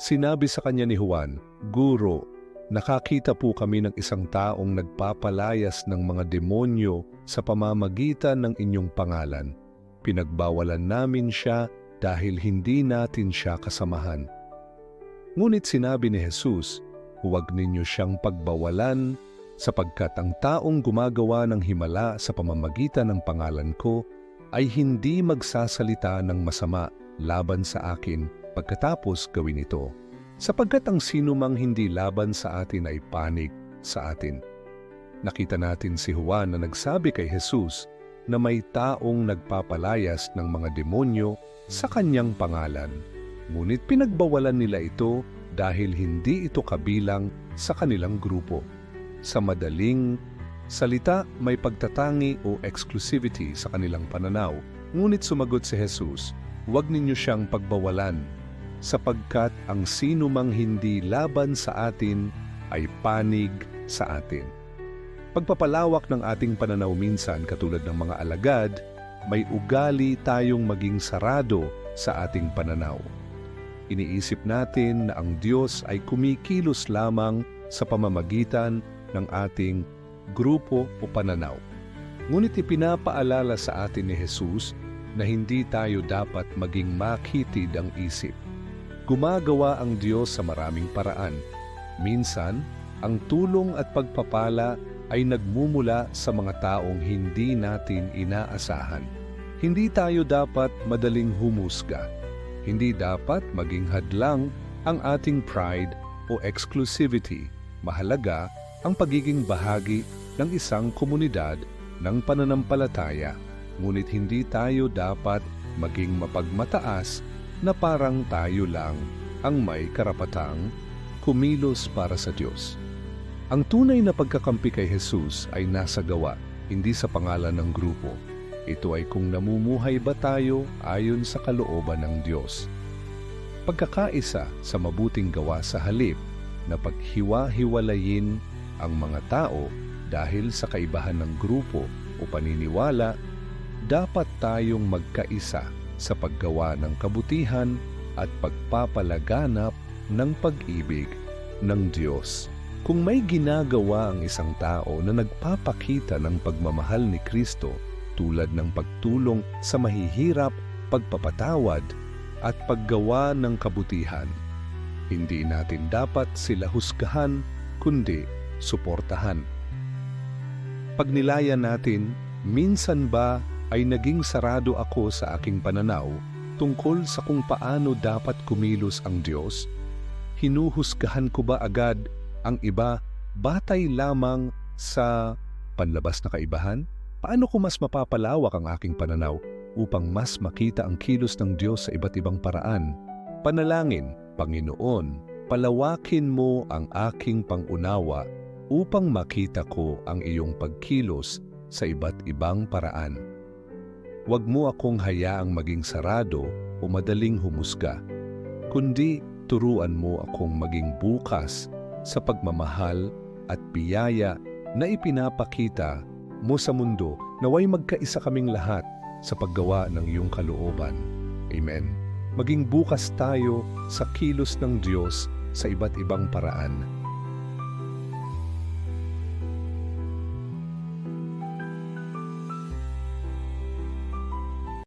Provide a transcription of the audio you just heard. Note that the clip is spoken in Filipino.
Sinabi sa kanya ni Juan, Guro, nakakita po kami ng isang taong nagpapalayas ng mga demonyo sa pamamagitan ng inyong pangalan. Pinagbawalan namin siya dahil hindi natin siya kasamahan. Ngunit sinabi ni Jesus, huwag ninyo siyang pagbawalan sapagkat ang taong gumagawa ng himala sa pamamagitan ng pangalan ko ay hindi magsasalita ng masama laban sa akin pagkatapos gawin ito. Sapagkat ang sinumang hindi laban sa atin ay panig sa atin. Nakita natin si Juan na nagsabi kay Jesus na may taong nagpapalayas ng mga demonyo sa kanyang pangalan. Ngunit pinagbawalan nila ito dahil hindi ito kabilang sa kanilang grupo. Sa madaling salita, may pagtatangi o exclusivity sa kanilang pananaw. Ngunit sumagot si Jesus, huwag ninyo siyang pagbawalan sapagkat ang sinumang hindi laban sa atin ay panig sa atin. Pagpapalawak ng ating pananaw minsan katulad ng mga alagad, may ugali tayong maging sarado sa ating pananaw. Iniisip natin na ang Diyos ay kumikilos lamang sa pamamagitan ng ating grupo o pananaw. Ngunit ipinapaalala sa atin ni Jesus na hindi tayo dapat maging makitid ang isip. Gumagawa ang Diyos sa maraming paraan. Minsan, ang tulong at pagpapala ay nagmumula sa mga taong hindi natin inaasahan. Hindi tayo dapat madaling humusga. Hindi dapat maging hadlang ang ating pride o exclusivity. Mahalaga ang pagiging bahagi ng isang komunidad ng pananampalataya. Ngunit hindi tayo dapat maging mapagmataas na parang tayo lang ang may karapatang kumilos para sa Diyos. Ang tunay na pagkakampi kay Jesus ay nasa gawa, hindi sa pangalan ng grupo. Ito ay kung namumuhay ba tayo ayon sa kalooban ng Diyos. Pagkakaisa sa mabuting gawa sa halip na paghiwa-hiwalayin ang mga tao dahil sa kaibahan ng grupo o paniniwala, dapat tayong magkaisa sa paggawa ng kabutihan at pagpapalaganap ng pag-ibig ng Diyos. Kung may ginagawa ang isang tao na nagpapakita ng pagmamahal ni Kristo tulad ng pagtulong sa mahihirap, pagpapatawad, at paggawa ng kabutihan, hindi natin dapat sila husgahan kundi suportahan. Pagnilayan natin, minsan ba ay naging sarado ako sa aking pananaw tungkol sa kung paano dapat kumilos ang Diyos? Hinuhusgahan ko ba agad ang iba batay lamang sa panlabas na kaibahan? Paano ko mas mapapalawak ang aking pananaw upang mas makita ang kilos ng Diyos sa iba't ibang paraan? Panalangin, Panginoon, palawakin mo ang aking pangunawa upang makita ko ang iyong pagkilos sa iba't ibang paraan. Huwag mo akong hayaang maging sarado o madaling humusga, kundi turuan mo akong maging bukas sa pagmamahal at biyaya na ipinapakita mo sa mundo naway magkaisa kaming lahat sa paggawa ng iyong kalooban. Amen. Maging bukas tayo sa kilos ng Diyos sa iba't ibang paraan